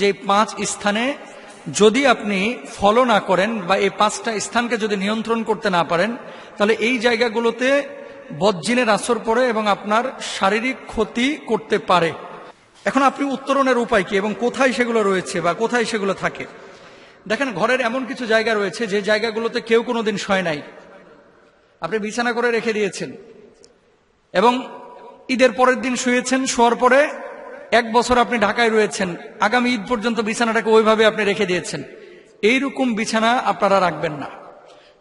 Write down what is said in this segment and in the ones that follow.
যে পাঁচ স্থানে যদি আপনি ফলো না করেন বা এই পাঁচটা স্থানকে যদি নিয়ন্ত্রণ করতে না পারেন, তাহলে এই জায়গাগুলোতে বজ্জিনের আসর পড়ে এবং আপনার শারীরিক ক্ষতি করতে পারে। এখন আপনি উত্তরণের উপায় কি এবং কোথায় সেগুলো রয়েছে বা কোথায় সেগুলো থাকে? দেখেন, ঘরের এমন কিছু জায়গা রয়েছে যে জায়গাগুলোতে কেউ কোনোদিন শয় নাই। আপনি বিছানা করে রেখে দিয়েছেন এবং ঈদের পরের দিন শুয়েছেন, শোয়ার পরে এক বছর আপনি ঢাকায় রয়েছেন, আগামী ঈদ পর্যন্ত বিছানাটাকে ওইভাবে আপনি রেখে দিয়েছেন। এইরকম বিছানা আপনারা রাখবেন না।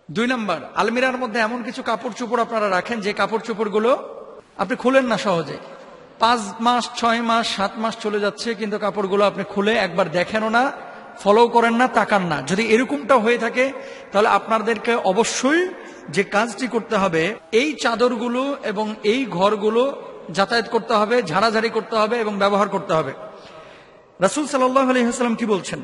দুই নম্বর, আলমিরার মধ্যে এমন কিছু কাপড় চোপড় আপনারা রাখেন, যে কাপড় চোপড়গুলো আপনি খুলেন না সহজে। পাঁচ মাস, ছয় মাস, সাত মাস চলে যাচ্ছে, কিন্তু কাপড়গুলো আপনি খুলে একবার দেখেনও না, ফলো করেন না, তাকান না। যদি এরকমটা হয়ে থাকে, তাহলে আপনাদেরকে অবশ্যই যে কাজটি করতে হবে, এই চাদরগুলো এবং এই ঘরগুলো যাতায়াত করতে হবে, ঝাড়াঝাড়ি করতে হবে এবং ব্যবহার করতে হবে। রাসুল সাল্লাহ আলহিহাস্লাম কি বলছেন?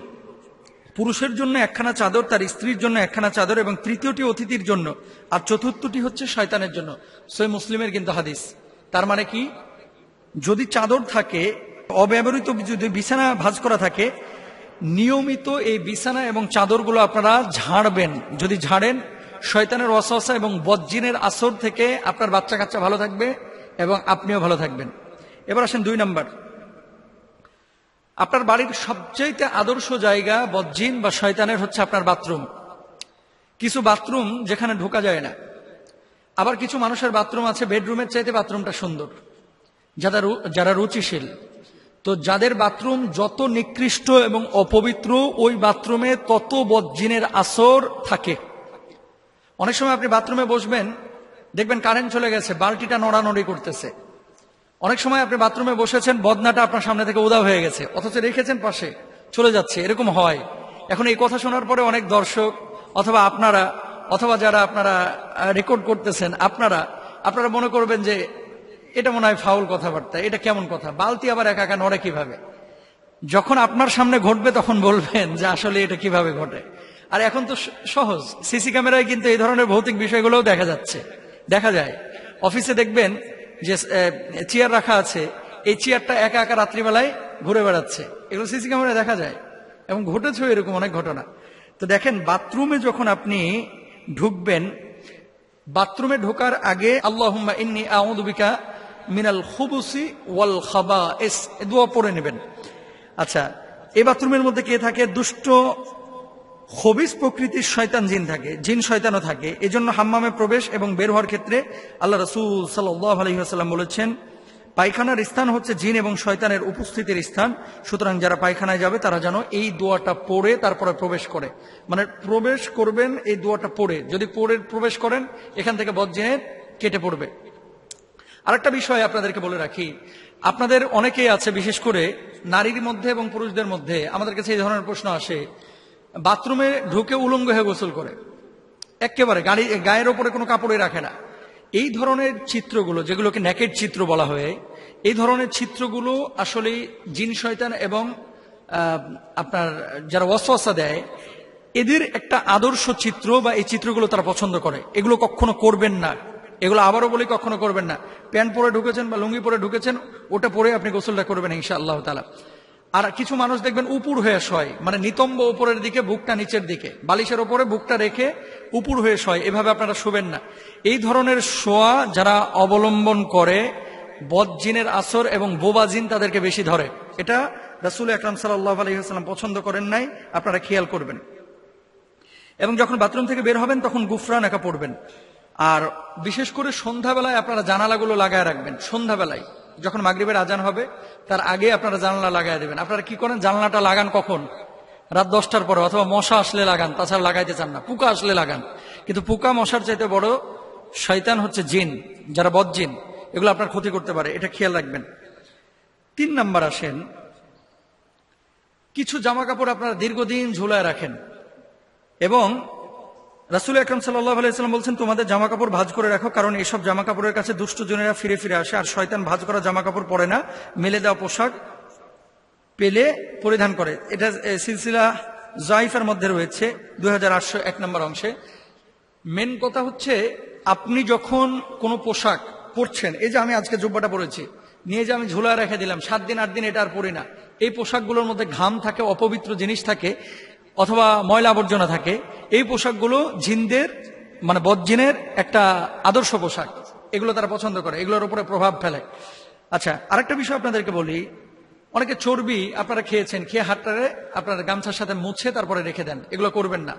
পুরুষের জন্য একখানা চাদর, তার স্ত্রীর জন্য একখানা চাদর এবং তৃতীয়টি অতিথির জন্য, আর চতুর্থটি হচ্ছে শয়তানের জন্য। সই মুসলিমের কিন্তু হাদিস। তার মানে কি? যদি চাদর থাকে, অব্যবহৃত যদি বিছানা ভাঁজ করা থাকে, নিয়মিত এই বিছানা এবং চাদরগুলো আপনারা ঝাড়বেন। যদি ঝাড়েন, শয়তানের অসহসা এবং বজ্জিনের আসর থেকে আপনার বাচ্চা কাচ্চা ভালো থাকবে। এবং আপনিও ভালো থাকবেন। এবার আসেন দুই নম্বর। আপনার বাড়ির সবচেয়ে আদর্শ জায়গা বজ্জিন বা শয়তানের হচ্ছে আপনার বাথরুম। কিছু বাথরুম যেখানে ঢোকা যায় না। আবার কিছু মানুষের বাথরুম আছে, বেডরুমের চাইতে বাথরুমটা সুন্দর। যারা যারা রুচিশীল। তো যাদের বাথরুম যত নিকৃষ্ট এবং অপবিত্র, ওই বাথরুমে তত বজ্জিনের আসর থাকে। অনেক সময় আপনি বাথরুমে বসবেন দেখবেন কারেন্ট চলে গেছে, বালতিটা নড়ানড়ি করতেছে। অনেক সময় আপনি বাথরুমে বসেছেন, বদনাটা আপনার সামনে থেকে উদা হয়ে গেছে, অথচ রেখেছেন পাশে, চলে যাচ্ছে, এরকম হয়। এখন এই কথা শোনার পরে অনেক দর্শক, অথবা আপনারা, অথবা যারা আপনারা রেকর্ড করতেছেন, আপনারা আপনারা মনে করবেন যে এটা মনে হয় ফাউল কথাবার্তা, এটা কেমন কথা? বালতি আবার একা একা নড়ে কীভাবে? যখন আপনার সামনে ঘটবে তখন বলবেন যে আসলে এটা কীভাবে ঘটে। আর এখন তো সহজ, সিসি ক্যামেরায় কিন্তু এই ধরনের ভৌতিক বিষয়গুলোও দেখা যাচ্ছে। দেখা যায়। অফিসে দেখবেন যে চেয়ার রাখা আছে। এই চেয়ারটা একা একা রাত্রিবেলায় ঘুরে বেড়াচ্ছে। এগুলো সিসি ক্যামেরায় দেখা যায়। এবং ঘটেছেও এরকম অনেক ঘটনা। তো দেখেন, বাথরুমে যখন আপনি ঢুকবেন, বাথরুমে ঢোকার আগে আল্লাহুম্মা ইন্নি আউযুবিকা মিনাল খুবুসি ওয়াল খাবা এস দোয়া পড়ে নেবেন। আচ্ছা এই বাথরুমের মধ্যে কে থাকে? দুষ্ট খবিস প্রকৃতির শয়তান জিন থাকে, জিন শয়তানও থাকে। এজন্য হাম্মামে প্রবেশ এবং বের হওয়ার ক্ষেত্রে আল্লাহ রসুল সাল্লাহ আলহিহাস্লাম বলেছেন, পায়খানার স্থান হচ্ছে জিন এবং শয়তানের উপস্থিতির স্থান। সুতরাং যারা পায়খানায় যাবে, তারা যেন এই দোয়াটা পড়ে তারপরে প্রবেশ করে। মানে প্রবেশ করবেন এই দোয়াটা পড়ে। যদি পড়ে, প্রবেশ করেন, এখান থেকে বজ্জিনের কেটে পড়বে। আরেকটা বিষয় আপনাদেরকে বলে রাখি। আপনাদের অনেকেই আছে, বিশেষ করে নারীর মধ্যে এবং পুরুষদের মধ্যে। আমাদের কাছে এই ধরনের প্রশ্ন আসে বাথরুমে ঢুকে উলঙ্গ হয়ে গোসল করে। একেবারে গাড়ি, গায়ের ওপরে কোনো কাপড়ে রাখে না। এই ধরনের চিত্রগুলো, যেগুলোকে নেকেট চিত্র বলা হয়, এই ধরনের চিত্রগুলো আসলে জিন শয়তান এবং আপনার যারা ওয়াসওয়াসা দেয়, এদের একটা আদর্শ চিত্র বা এই চিত্রগুলো তারা পছন্দ করে। এগুলো কখনো করবেন না। এগুলো আবারও বলি, কখনো করবেন না। প্যান্ট পরে ঢুকেছেন বা লুঙ্গি পরে ঢুকেছেন, ওটা পরে আপনি গোসলটা করবেন ইনশা আল্লাহ তালা আর কিছু মানুষ দেখবেন উপুর হয়ে শয়। মানে নিতম্ব উপরের দিকে, বুকটা নিচের দিকে। বালিশের ওপরে বুকটা রেখে উপুর হয়ে শয়। এভাবে আপনারা শোবেন না। এই ধরনের শোয়া যারা অবলম্বন করে, বদজিনের আসর এবং বোবা জিন তাদেরকে বেশি ধরে। এটা রাসুল আকরাম সাল্লাহ আলহিহাস্লাম পছন্দ করেন নাই, আপনারা খেয়াল করবেন। এবং যখন বাথরুম থেকে বের হবেন, তখন গুফরান একা পড়বেন। আর বিশেষ করে সন্ধ্যাবেলায় আপনারা জানালাগুলো লাগায় রাখবেন, সন্ধ্যাবেলায়। যখন মাগরিবের আজান হবে, তার আগে আপনারা জানলা লাগায় দেবেন। আপনারা কি করেন? জানলাটা লাগান কখন? রাত দশটার পরে, অথবা মশা আসলে লাগান, তাছাড়া লাগাইতে চান না। পোকা আসলে লাগান। কিন্তু পোকা মশার চাইতে বড় শয়তান হচ্ছে জিন, যারা বদজিন। এগুলো আপনার ক্ষতি করতে পারে, এটা খেয়াল রাখবেন। তিন নাম্বার আসেন, কিছু জামা কাপড় আপনারা দীর্ঘদিন ঝুলায় রাখেন এবং রাসুল আকরম সাল্লাহ আলাইসাল্লাম বলছেন, তোমাদের জামা কাপড় ভাজ করে রাখো, কারণ এইসব জামা কাপড়ের কাছে দুষ্ট জনেরা ফিরে ফিরে আসে। আর শয়তান ভাজ করা জামা কাপড় পরে না, মেলে দেওয়া পোশাক পেলে পরিধান করে। এটা সিলসিলা জাইফের মধ্যে রয়েছে, দুই এক নম্বর অংশে। মেন কথা হচ্ছে, আপনি যখন কোনো পোশাক পরছেন, এই যে আমি আজকে জুব্বাটা পরেছি, নিয়ে যে আমি ঝুলা রেখে দিলাম, সাত দিন, আট দিন এটা আর পরি না। এই পোশাকগুলোর মধ্যে ঘাম থাকে, অপবিত্র জিনিস থাকে। অথবা ময়লা আবর্জনা থাকে, এই পোশাকগুলো জিনদের মানে বদজিনের একটা আদর্শ পোশাক। এগুলো তারা পছন্দ করে, এগুলোর উপরে প্রভাব ফেলে। আচ্ছা আরেকটা বিষয় আপনাদেরকে বলি। অনেকে চর্বি আপনারা খেয়েছেন, খেয়ে হাতটারে আপনার গামছার সাথে মুছে তারপরে রেখে দেন, এগুলো করবেন না।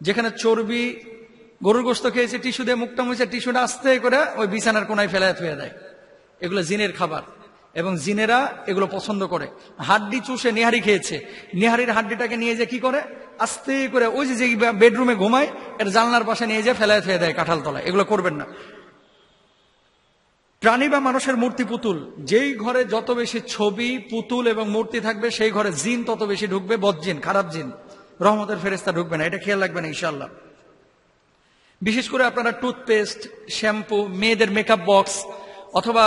যেখানে চর্বি, গরুর গোস্ত খেয়েছে, টিস্যু দিয়ে মুখটা মুছে, টিস্যুটা আস্তে করে ওই বিছানার কোনায় ফেলায় থুয়ে দেয়। এগুলো জিনের খাবার। এবং জিনেরা এগুলো পছন্দ করে। হাড্ডি চুষে নেহারি খেয়েছে। নেহারির হাড্ডিটাকে নিয়ে যে কি করে? আস্তে করে ওই যে বেডরুমে ঘুমায় এর জানলার পাশে নিয়ে যে ফেলায় ফেলে দেয় কাঁঠাল তলায় এগুলো করবেন না। প্রাণী বা মানুষের মূর্তি পুতুল। যেই ঘরে যত বেশি ছবি, পুতুল এবং মূর্তি থাকবে, সেই ঘরে জিন তত বেশি ঢুকবে বদজিন খারাপ জিন। রহমতের ফেরেস্তা ঢুকবে না। এটা খেয়াল রাখবেন ইনশাল্লাহ বিশেষ করে আপনারা টুথপেস্ট, শ্যাম্পু, মেয়েদের মেকআপ বক্স অথবা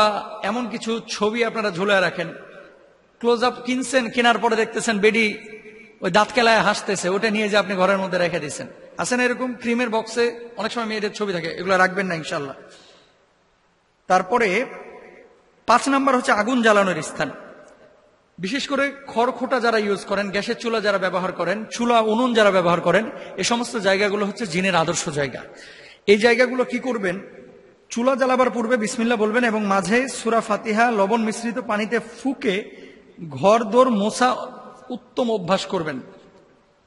এমন কিছু ছবি আপনারা ঝুলে রাখেন। ক্লোজ আপ কিনছেন, কেনার পরে দেখতেছেন বেডি ওই দাঁত কেলায় হাসতেছে, ওটা নিয়ে যে আপনি ঘরের মধ্যে রেখে দিচ্ছেন আসেন এরকম ক্রিমের বক্সে অনেক সময় মেয়েদের ছবি থাকে, এগুলো রাখবেন না ইনশাল্লাহ তারপরে পাঁচ নাম্বার হচ্ছে আগুন জ্বালানোর স্থান। বিশেষ করে খড়খোটা যারা ইউজ করেন, গ্যাসের চুলা যারা ব্যবহার করেন, চুলা, উনুন যারা ব্যবহার করেন, এ সমস্ত জায়গাগুলো হচ্ছে জিনের আদর্শ জায়গা। এই জায়গাগুলো কি করবেন? চুলা জ্বালাবার পূর্বে বিসমিল্লা বলবেন এবং মাঝে সুরা ফাতিহা লবণ মিশ্রিত পানিতে ফুকে ঘর দোর মোছা উত্তম অভ্যাস করবেন।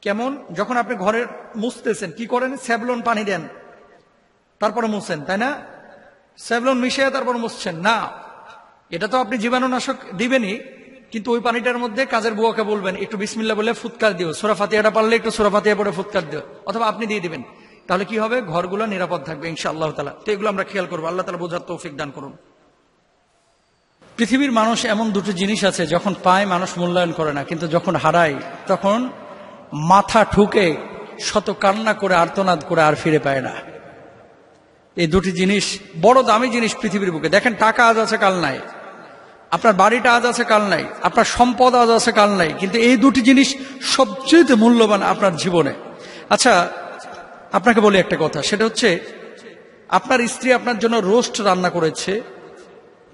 কেমন? যখন আপনি ঘরের মুছতেছেন, কি করেন? স্যাবলন পানি দেন। তারপরে মুছেন, তাই না? স্যাভলন মিশিয়ে তারপর মুছছেন। না, এটা তো আপনি জীবাণুনাশক দিবেনই, কিন্তু ওই পানিটার মধ্যে কাজের বুয়াকে বলবেন, একটু বিসমিল্লা বলে ফুৎকার দিও। সোরা ফাতিয়াটা পারলে একটু সোরা ফাতিয়া পরে ফুৎকার দিও, অথবা আপনি দিয়ে দিবেন। তাহলে কি হবে? ঘরগুলো নিরাপদ থাকবে ইনশা আল্লাহ তালা তো এগুলো আমরা খেয়াল করব। আল্লাহ তালা বোঝার তৌফিক দান করুন। পৃথিবীর মানুষ এমন দুটো জিনিস আছে, যখন পায় মানুষ মূল্যায়ন করে না, কিন্তু যখন হারায়, তখন মাথা ঠুকে শত কান্না করে, আর্তনাদ করে আর ফিরে পায় না। এই দুটি জিনিস, বড় দামি জিনিস পৃথিবীর বুকে। দেখেন, টাকা আজ আছে, কাল নাই। আপনার বাড়িটা আজ আছে, কাল নাই। আপনার সম্পদ আজ আছে, কাল নাই। কিন্তু এই দুটি জিনিস সবচেয়ে মূল্যবান আপনার জীবনে। আচ্ছা আপনাকে বলি একটা কথা, সেটা হচ্ছে আপনার স্ত্রী আপনার জন্য রোস্ট রান্না করেছে,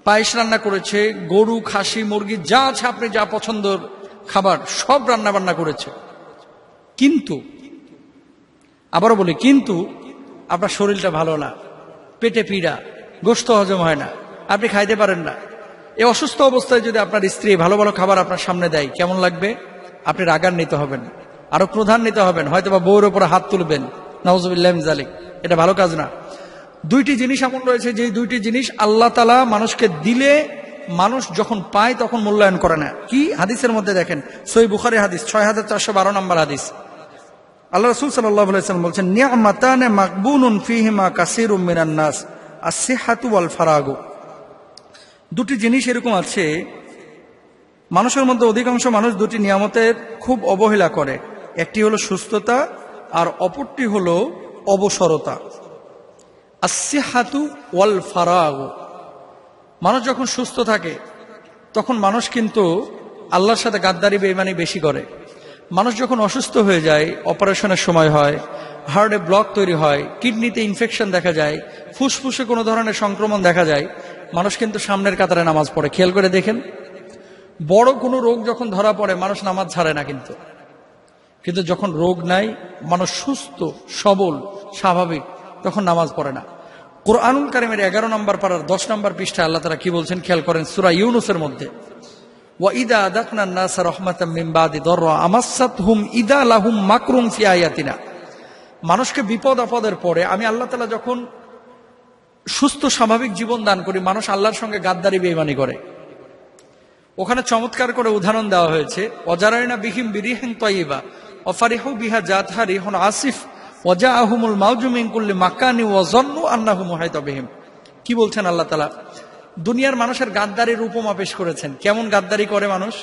পায়েস রান্না করেছে, গরু, খাসি, মুরগি, যা আছে আপনি যা পছন্দের খাবার সব রান্না বান্না করেছে। কিন্তু, আবারও বলি, কিন্তু আপনার শরীরটা ভালো না, পেটে পীড়া, গোস্ত হজম হয় না, আপনি খাইতে পারেন না। এই অসুস্থ অবস্থায় যদি আপনার স্ত্রী ভালো ভালো খাবার আপনার সামনে দেয়, কেমন লাগবে? আপনি রাগান্বিত হবেন, আরও নিতে হবেন হয়তো বা বউর ওপরে হাত তুলবেন। নওয়াজ জালিক এটা ভালো কাজ না। দুইটি জিনিস এমন রয়েছে যে দুইটি জিনিস আল্লাহ তালা মানুষকে দিলে মানুষ যখন পায় তখন মূল্যায়ন করে না। কি? হাদিসের মধ্যে দেখেন। সই বুখারি হাদিস ছয় হাজার চারশো বারো নম্বর হাদিস। আল্লাহ রসুল সাল্লাম বলছেন আল ফারাগু। দুটি জিনিস এরকম আছে, মানুষের মধ্যে অধিকাংশ মানুষ দুটি নিয়ামতের খুব অবহেলা করে। একটি হলো সুস্থতা আর অপরটি হলো অবসরতা। আসিহাতু ওয়াল ফারাগু মানুষ যখন সুস্থ থাকে, তখন মানুষ কিন্তু আল্লাহর সাথে গাদ্দারি বেইমানি বেশি করে। মানুষ যখন অসুস্থ হয়ে যায়, অপারেশনের সময় হয়, হার্টে ব্লক তৈরি হয়, কিডনিতে ইনফেকশন দেখা যায়, ফুসফুসে কোনো ধরনের সংক্রমণ দেখা যায়, মানুষ কিন্তু সামনের কাতারে নামাজ পড়ে। খেয়াল করে দেখেন, বড় কোনো রোগ যখন ধরা পড়ে, মানুষ নামাজ ছাড়ে না কিন্তু। কিন্তু যখন রোগ নাই, মানুষ সুস্থ, সবল, স্বাভাবিক, তখন নামাজ পড়ে না। কোরআনুল কারিমের এগারো নম্বর পাড়ার দশ নম্বর পৃষ্ঠায় আল্লাহ তারা কি বলছেন? খেয়াল করেন সুরা ইউনুসের মধ্যে। লাহুম মাকরুম মানুষকে বিপদ আপদের পরে আমি আল্লাহ তালা যখন সুস্থ, স্বাভাবিক জীবন দান করি, মানুষ আল্লাহর সঙ্গে গাদ্দারি বেইমানি করে। ওখানে চমৎকার করে উদাহরণ দেওয়া হয়েছে অজারায়না বিহিম বিরিহেন তয়িবা অফারিহু বিহা জাতহা রিহন আসিফ ওজা আহমুল মাউজুমিন কুল্লি মাক্কানি ওয়াজন্নু আন্নাহু মুহাইতাবিহিম কি বলছেন আল্লাহ তাআলা? দুনিয়ার মানুষের গাদ্দারির উপমা পেশ করেছেন। কেমন গাদ্দারি করে মানুষ?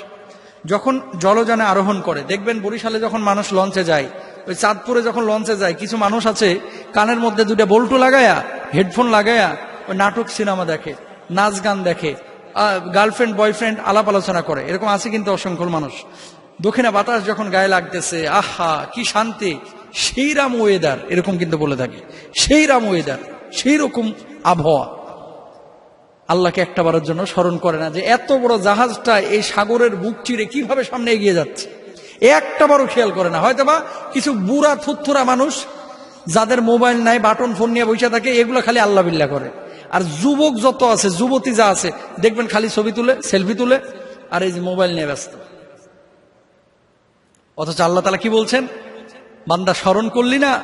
যখন জলযানে আরোহণ করে, দেখবেন বরিশালে যখন মানুষ লঞ্চে যায়, ওই চাঁদপুরে যখন লঞ্চে যায়, কিছু মানুষ আছে, কানের মধ্যে দুটা বল্টু লাগায়া, হেডফোন লাগায়া, ওই নাটক সিনেমা দেখে, নাচ গান দেখে গার্লফ্রেন্ড, বয়ফ্রেন্ড আলাপ আলোচনা করে। এরকম আছে কিন্তু অসংখ্য মানুষ। দক্ষিণা বাতাস যখন গায়ে লাগতেছে, আহা, কি শান্তি। সেই রাম ওয়েদার এরকম কিন্তু বলে থাকে। সেই রাম ওয়েদার সেই রকম আবহাওয়া। আল্লাহকে একটা বারের জন্য স্মরণ করে না যে, এত বড় জাহাজটা এই সাগরের বুক চিরে কীভাবে সামনে এগিয়ে যাচ্ছে? একটা বারও খেয়াল করে না। হয়তো বা কিছু বুড়া থুত্থুরা মানুষ যাদের মোবাইল নাই, বাটন, ফোন নিয়ে বসে থাকে, এগুলো খালি আল্লাহ বিল্লাহ করে। আর যুবক যত আছে, যুবতী যা আছে, দেখবেন খালি ছবি তুলে, সেলফি তুলে, আর এই যে মোবাইল নিয়ে ব্যস্ত। অথচ আল্লাহ তালা কি বলছেন? বান্দা স্মরণ করলি না?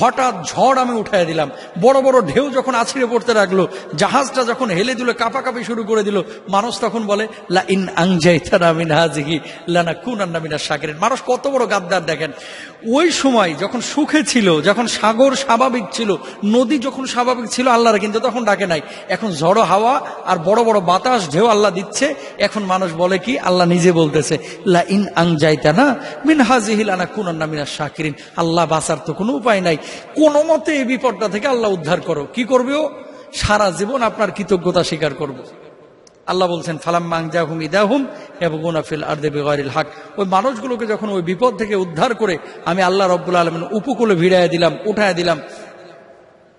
হঠাৎ ঝড় আমি উঠায় দিলাম। বড় বড় ঢেউ যখন আছড়ে পড়তে লাগল, জাহাজটা যখন হেলে দিল কাঁপাকাঁপি শুরু করে দিল, মানুষ তখন বলে, লা ইন আংজাইতানা মিন হাজিহি লানা কুনান্না মিনা শাকিরিন। মানুষ কত বড় গাদ্দার দেখেন। ওই সময় যখন সুখে ছিল, যখন সাগর স্বাভাবিক ছিল, নদী যখন স্বাভাবিক ছিল আল্লাহর, কিন্তু তখন ডাকে নাই। এখন ঝড়ো হাওয়া আর বড় বড় বাতাস, ঢেউ আল্লাহ দিচ্ছে। এখন মানুষ বলে কি, আল্লাহ নিজে বলতেছে, লা ইন আংজাইতা না মিন হাজিহিল আনা কুনান্না মিনা শাকিরিন। আল্লাহ বাঁচার তো কোনো উপায় নাই। কোনো মতে এই বিপদটা থেকে আল্লাহ উদ্ধার করো। কি করবে ও? সারা জীবন আপনার কৃতজ্ঞতা স্বীকার করব। আল্লাহ বলছেন ফালাম মাংজাহুম ইদাহুম এবং গুনাফিল আর দেবে হাক। ওই মানুষগুলোকে যখন ওই বিপদ থেকে উদ্ধার করে আমি আল্লাহ রব্বুল আলমিন উপকূলে ভিড়াইয়া দিলাম উঠায় দিলাম,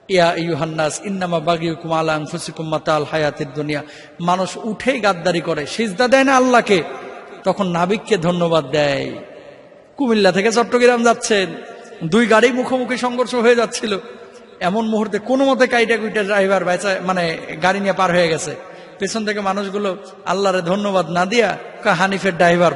ইয়া ইউহান্নাস ইন্নামা বাগিউকুম আলা আনফুসিকুম মাতাল হায়াতের দুনিয়া। মানুষ উঠেই গাদ্দারি করে, সিজদা দেয় না আল্লাহকে, তখন নাবিককে ধন্যবাদ দেয়। কুমিল্লা থেকে চট্টগ্রাম যাচ্ছেন, দুই গাড়ি মুখোমুখি সংঘর্ষ হয়ে যাচ্ছিল। এমন মুহূর্তে কোনো মতে কাইটা কুইটা ড্রাইভার বেচা মানে গাড়ি নিয়ে পার হয়ে গেছে। পেছন থেকে মানুষগুলো আল্লাহরে ধন্যবাদ না দিয়া হানিফের ড্রাইভার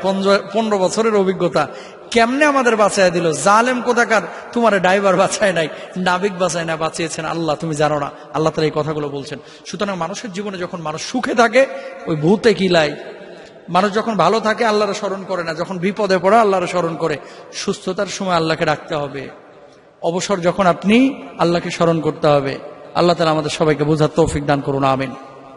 পনেরো বছরের অভিজ্ঞতা। কেমনে আমাদের বাঁচায় দিল? জালেম কোথাকার? তোমার ড্রাইভার বাঁচায় নাই, নাবিক বাঁচায় না, বাঁচিয়েছেন আল্লাহ, তুমি জানো না। আল্লাহ তালা এই কথাগুলো বলছেন। সুতরাং মানুষের জীবনে যখন মানুষ সুখে থাকে, ওই ভূতে কিলাই মানুষ যখন ভালো থাকে, আল্লাহরে স্মরণ করে না। যখন বিপদে পড়ে, আল্লাহরে স্মরণ করে। সুস্থতার সময় আল্লাহকে রাখতে হবে। অবসর যখন আপনি, আল্লাহকে স্মরণ করতে হবে। আল্লাহ তালা আমাদের সবাইকে বোঝার তৌফিক দান করুন, আমিন।